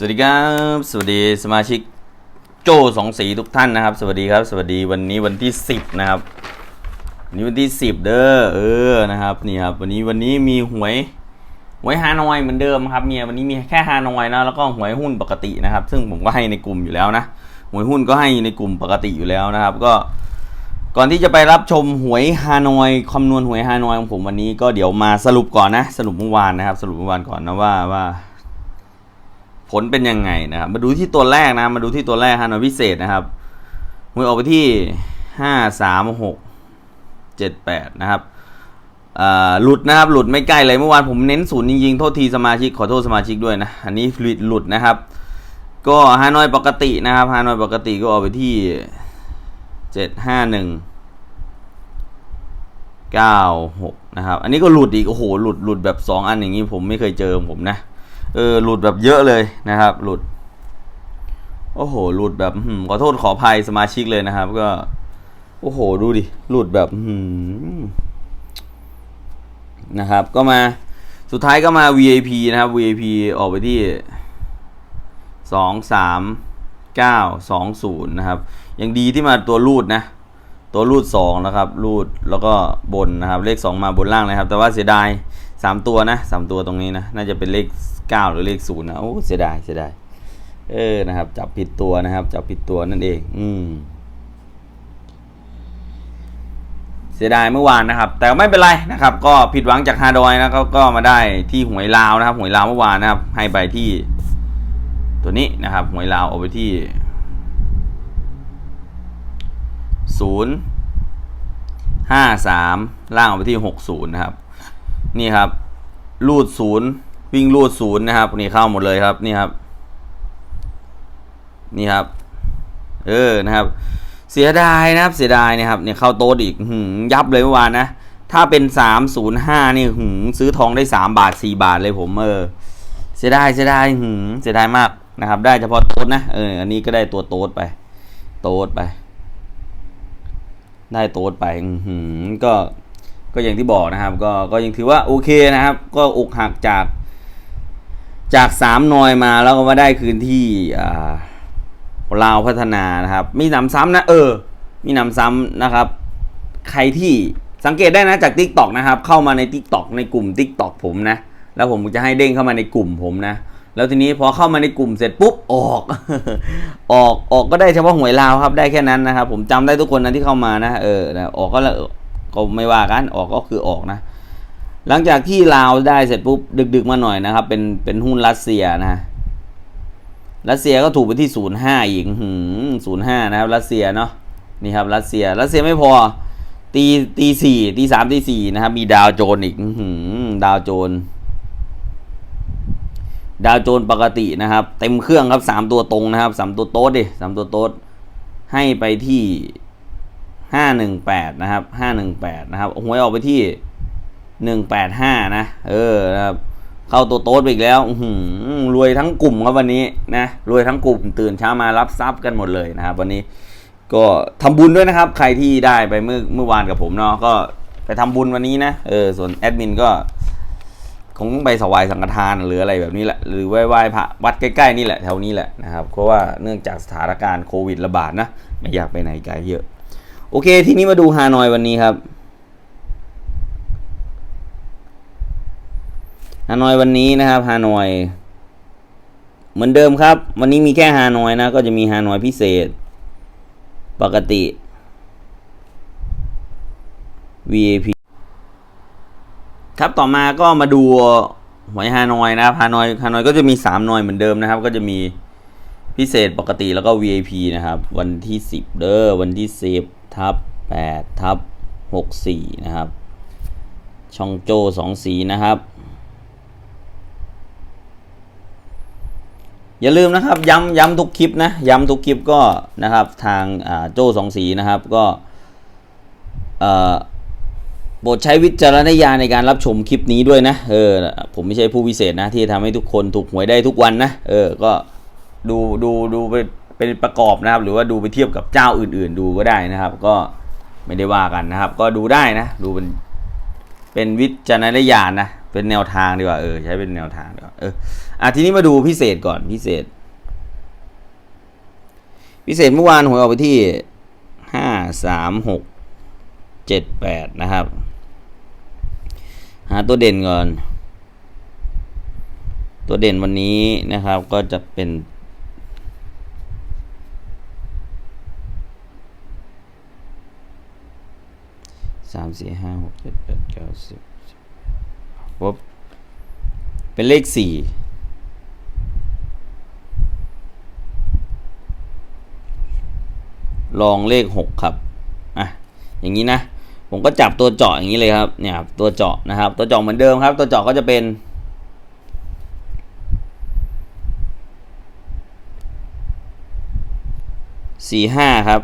สวัสดีครับ สวัสดีสมาชิกโจสองสีทุกท่านนะครับ สวัสดีครับ สวัสดีวันนี้วันที่สิบนะครับวันนี้วันที่สิบเด้อเออนะครับนี่ครับวันนี้วันนี้มีหวยหวยฮานอยเหมือนเดิมครับเมียวันนี้มีแค่ฮานอยนะแล้วก็หวยหุ้นปกตินะครับ ซึ่งผมก็ให้ในกลุ่มอยู่แล้วนะหวยหุ้นก็ให้ในกลุ่มปกติอยู่แล้วนะครับ ก็ก่อนที่จะไปรับชมหวยฮานอยคำนวณหวยฮานอยของผมวันนี้ก็เดี๋ยวมาสรุปก่อนนะ สรุปเมื่อวานนะครับ สรุปเมื่อวานก่อนนะว่าว่า ผลเป็นยังไงนะครับ มาดูที่ตัวแรกนะ มาดูที่ตัวแรกฮานอยพิเศษนะครับหวยออกไปที่ห้าสามหกเจ็ดแปดนะครับหลุดนะครับหลุดไม่ใกล้เลยเมื่อวานผมเน้นศูนย์จริงๆโทษทีสมาชิกขอโทษสมาชิกด้วยนะอันนี้หลุดหลุดนะครับ ก็ฮานอยปกตินะครับฮานอยปกติก็ออกไปที่เจ็ดห้าหนึ่งเก้าหกนะครับ อันนี้ก็หลุดอีกโอ้โหหลุดหลุดแบบสองอันอย่างนี้ผมไม่เคยเจอผมนะ เออหลุดแบบเยอะเลยนะครับ หลุด โอ้โห หลุดแบบขอโทษขออภัยสมาชิกเลยนะครับ ก็ โอ้โห ดูดิ หลุดแบบหืนะครับ ก็มาสุดท้ายก็มา VIP นะครับ VIP ออกไปที่สองสามเก้าสองศูนย์นะครับ ยังดีที่มาตัวรูดนะ ตัวรูดสองนะครับรูดแล้วก็บนนะครับ เลขสองมาบนล่างเลยครับ แต่ว่าเสียดายสามตัวนะสามตัวตรงนี้นะ น่าจะเป็นเลขเก้าหรือเลขศูนย์นะโอ้เสียดายเสียดายเออนะครับ จับผิดตัวนะครับ จับผิดตัวนั่นเอง อืมเสียดายเมื่อวานนะครับ แต่ไม่เป็นไรนะครับ ก็ผิดหวังจากฮาดอยนะครับก็มาได้ที่หวยลาวนะครับ หวยลาวเมื่อวานนะครับ ให้ไปที่ตัวนี้นะครับ หวยลาวเอาไปที่ ศูนย์ห้าสามล่างเอาไปที่หกศูนย์นะครับ นี่ครับ รูดศูนย์วิ่งรูดศูนย์นะครับ นี่เข้าหมดเลยครับ นี่ครับ นี่ครับ เออ นะครับ เสียดายนะครับ เสียดายนะครับ เนี่ยเข้าโต๊ดอีกหืมยับเลยเมื่อวานนะ ถ้าเป็นสามศูนย์ห้านี่หืมซื้อทองได้สามบาทสี่บาทเลยผมเออ เสียดายเสียดายหืมเสียดายมากนะครับ ได้เฉพาะโต๊ดนะ เออ อันนี้ก็ได้ตัวโต๊ดไป โต๊ดไป ได้โต๊ดไปก็ก็อย่างที่บอกนะครับ ก็ก็ยังถือว่าโอเคนะครับ ก็อกหักจาก จากสามนอยมาแล้วก็มาได้คืนที่อ่าลาวพัฒนานะครับ มีนำซ้ำนะเออ มีนำซ้ำนะครับ ใครที่สังเกตได้นะจาก t ิ k t o k นะครับ เข้ามาใน t ิ k t o k ในกลุ่ม t ิ k t o k ผมนะ แล้วผมจะให้เด้งเข้ามาในกลุ่มผมนะ แล้วทีนี้พอเข้ามาในกลุ่มเสร็จปุ๊บออก ออกออกก็ได้เฉพาะหวยลาวครับได้แค่นั้นนะครับ ผมจำได้ทุกคนนะที่เข้ามานะเออนะออกก็แล้วก็ไม่ว่ากันออกก็คือออกนะ หลังจากที่ลาวได้เสร็จปุ๊บดึก ๆ มาหน่อยนะครับ เป็นเป็นหุ้นรัสเซียนะรัสเซียก็ถูกไปที่ศูนย์ห้าอีกศูนย์ห้านะครับ รัสเซียเนาะนี่ครับรัสเซียรัสเซียไม่พอตีตีสี่ตีสามตีสี่นะครับ มีดาวโจนอีกหือดาวโจน ดาวโจนปกตินะครับ เต็มเครื่องครับสามตัวตรงนะครับสามตัวโต๊ดดิสามตัวโต๊ดให้ไปที่ห้าหนึ่งแปดนะครับห้าหนึ่งแปดนะครับหวยออกไปที่หนึ่งแปดห้านะ เออนะครับเข้าตัวโต๊ดไปอีกแล้วหืรวยทั้งกลุ่มครับวันนี้นะรวยทั้งกลุ่มตื่นเช้ามารับทรัพย์กันหมดเลยนะครับ วันนี้ก็ทำบุญด้วยนะครับ ใครที่ได้ไปเมื่อเมื่อวานกับผมเนาะก็ไปทำบุญวันนี้นะเออส่วนแอดมินก็ คงไปสวายสังฆทานหรืออะไรแบบนี้แหละหรือไหว้ไหว้พระวัดใกล้ๆนี่แหละแถวนี้แหละนะครับเพราะว่าเนื่องจากสถานการณ์โควิดระบาดนะไม่อยากไปไหนไกลเยอะ โอเค ทีนี้มาดูฮานอยวันนี้ครับฮานอยวันนี้นะครับฮานอยเหมือนเดิมครับ วันนี้มีแค่ฮานอยนะ ก็จะมีฮานอยพิเศษ ปกติ VIP ครับต่อมาก็มาดูหวยฮานอยนะครับฮานอยฮานอยก็จะมีสามหน่วยเหมือนเดิมนะครับ ก็จะมีพิเศษปกติแล้วก็ VIP นะครับ วันที่สิบเด้อวันที่สิบทับแปดทับหกสี่นะครับ ช่องโจสองสีนะครับ อย่าลืมนะครับย้ำย้ำทุกคลิปนะย้ำทุกคลิปก็นะครับทางโจ้สองสีนะครับก็เอ่อ โปรดใช้วิจารณญาณในการรับชมคลิปนี้ด้วยนะ เออ ผมไม่ใช่ผู้พิเศษนะ ที่ทำให้ทุกคนถูกหวยได้ทุกวันนะ เออ ก็ดูดูดูไปเป็นประกอบนะครับ หรือว่าดูไปเทียบกับเจ้าอื่น ๆ ดูก็ได้นะครับ ก็ไม่ได้ว่ากันนะครับ ก็ดูได้นะ ดูเป็นเป็นวิจารณญาณนะ เป็นแนวทางดีกว่า เออ ใช้เป็นแนวทางดีกว่า เออ อะทีนี้มาดูพิเศษก่อนพิเศษ พิเศษเมื่อวานหวยออกไปที่ห้าสามหกเจ็ดแปดนะครับ หาตัวเด่นก่อน ตัวเด่นวันนี้นะครับก็จะเป็นสามสี่ห้าหกเจ็ดแปดเก้าสิบปุ๊บเป็นเลขสี่ลองเลขหกครับ อะ อย่างนี้นะ ผมก็จับตัวเจาะอย่างนี้เลยครับเนี่ยครับตัวเจาะนะครับ ตัวเจาะเหมือนเดิมครับ ตัวเจาะก็จะเป็น สี่ห้าครับ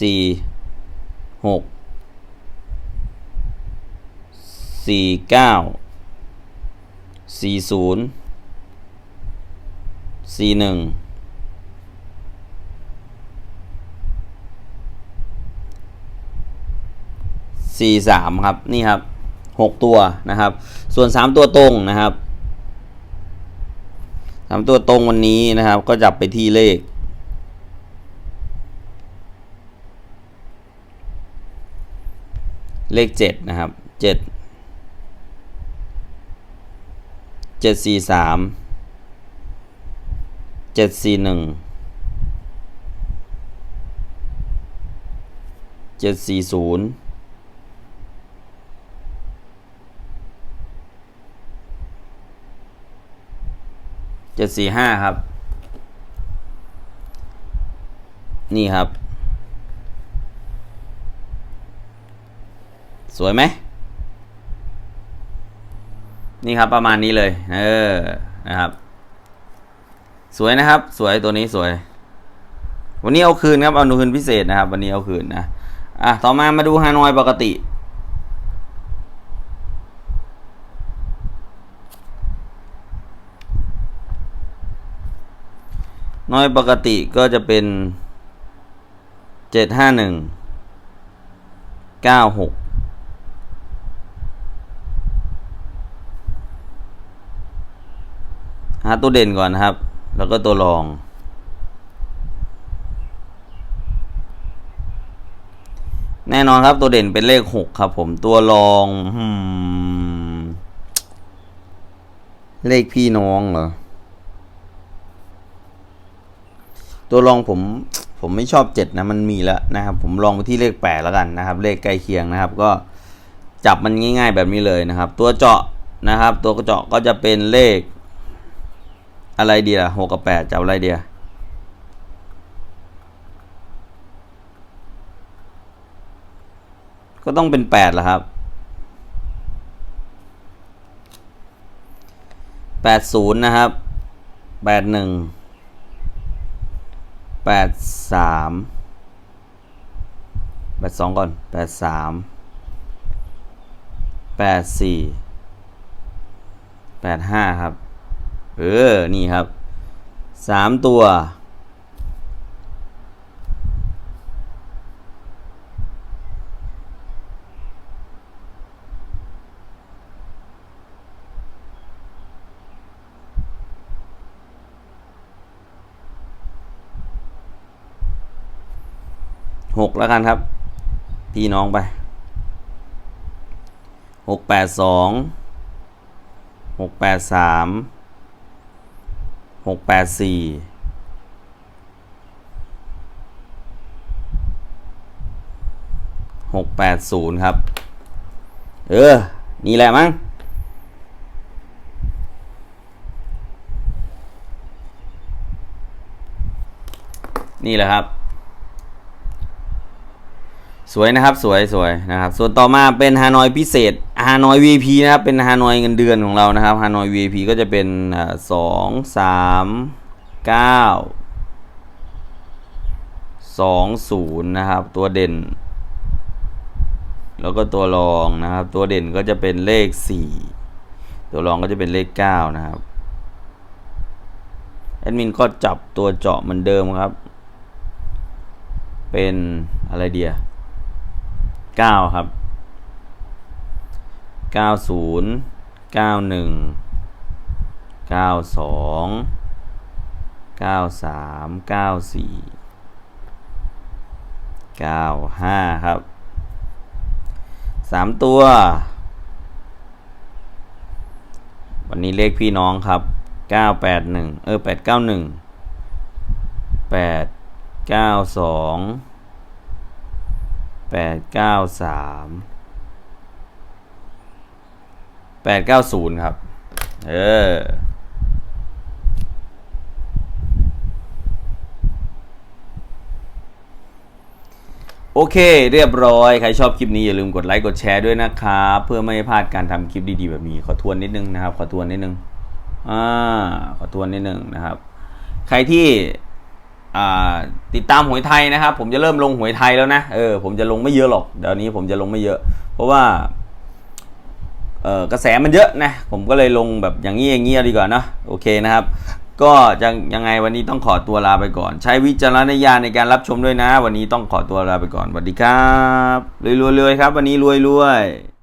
สี่หก สี่เก้า สี่ศูนย์ สี่หนึ่ง 43 ครับนี่ครับ 6 ตัวนะครับ ส่วน 3 ตัวตรงนะครับ 3 ตัวตรงวันนี้นะครับ ก็จับไปที่เลข เลข 7 นะครับ 7 743 741 740 เจ็ดสี่หนึ่งเจ็ดสี่ศูนย์เจ็ดสี่ห้าครับ นี่ครับ สวยไหม นี่ครับประมาณนี้เลย เออ นะครับ สวยนะครับ สวยตัวนี้สวย วันนี้เอาคืนครับ เอาคืนพิเศษนะครับ วันนี้เอาคืนนะ อะ ต่อมามาดูฮานอยปกติ น้อยปกติก็จะเป็นเจ็ดห้าหนึ่งเก้าหกหาตัวเด่นก่อนนะครับ แล้วก็ตัวรอง แน่นอนครับตัวเด่นเป็นเลขหกครับผมตัวรอง เลขพี่น้องเหรอ ตัวรองผมผมไม่ชอบเจ็ดนะ มันมีแล้วนะครับ ผมลองไปที่เลขแปดแล้วกันนะครับ เลขใกล้เคียงนะครับ ก็จับมันง่าย ๆแบบนี้เลยนะครับ ตัวเจาะนะครับ ตัวกระเจาะก็จะเป็นเลข อะไรดีล่ะหกกับแปดจับอะไรเดียก็ต้องเป็นแปดละครับแปดศูนย์นะครับแปดหนึ่ง แปดสามแปดสองก่อนแปดสามแปดสี่แปดห้าครับ เออ นี่ครับสามตัว หกแล้วกันครับ พี่น้องไปหกแปดสองหกแปดสามหกแปดสี่หกแปดศูนย์ครับ เออ นี่แหละมั้งนี่แหละครับ สวยนะครับสวยสวยนะครับ ส่วนต่อมาเป็นฮานอยพิเศษฮานอย VP นะครับเป็นฮานอยเงินเดือนของเรานะครับฮานอย VP ก็จะเป็นสองสามเก้าสองศูนย์นะครับ ตัวเด่น แล้วก็ตัวรองนะครับ ตัวเด่นก็จะเป็นเลขสี่ตัวรองก็จะเป็นเลขเก้านะครับแอดมินก็จับตัวเจาะเหมือนเดิมครับ เป็นอะไรเดีย เก้าครับเก้าศูนย์เก้าหนึ่งเก้าสองเก้าสามเก้าสี่เก้าห้าครับสามตัว วันนี้เลขพี่น้องครับเก้าแปดหนึ่งเออแปดเก้าหนึ่งแปดเก้าสอง แปดเก้าสามแปดเก้าศูนย์ครับ เออโอเค เรียบร้อย ใครชอบคลิปนี้อย่าลืมกดไลค์กดแชร์ด้วยนะครับ เพื่อไม่ให้พลาดการทำคลิปดีๆแบบนี้ ขอทวนนิดนึงนะครับ ขอทวนนิดนึงอ่าขอทวนนิดนึงนะครับ ใครที่ ติดตามหวยไทยนะครับ ผมจะเริ่มลงหวยไทยแล้วนะเออผมจะลงไม่เยอะหรอกเดี๋ยวนี้ผมจะลงไม่เยอะ เพราะว่าเออกระแสมันเยอะนะผมก็เลยลงแบบอย่างนี้อย่างนี้ดีกว่าเนอะโอเคนะครับ ก็จะยังไงวันนี้ต้องขอตัวลาไปก่อน ใช้วิจารณญาณในการรับชมด้วยนะ วันนี้ต้องขอตัวลาไปก่อนสวัสดีครับรวยๆๆครับ วันนี้รวยๆ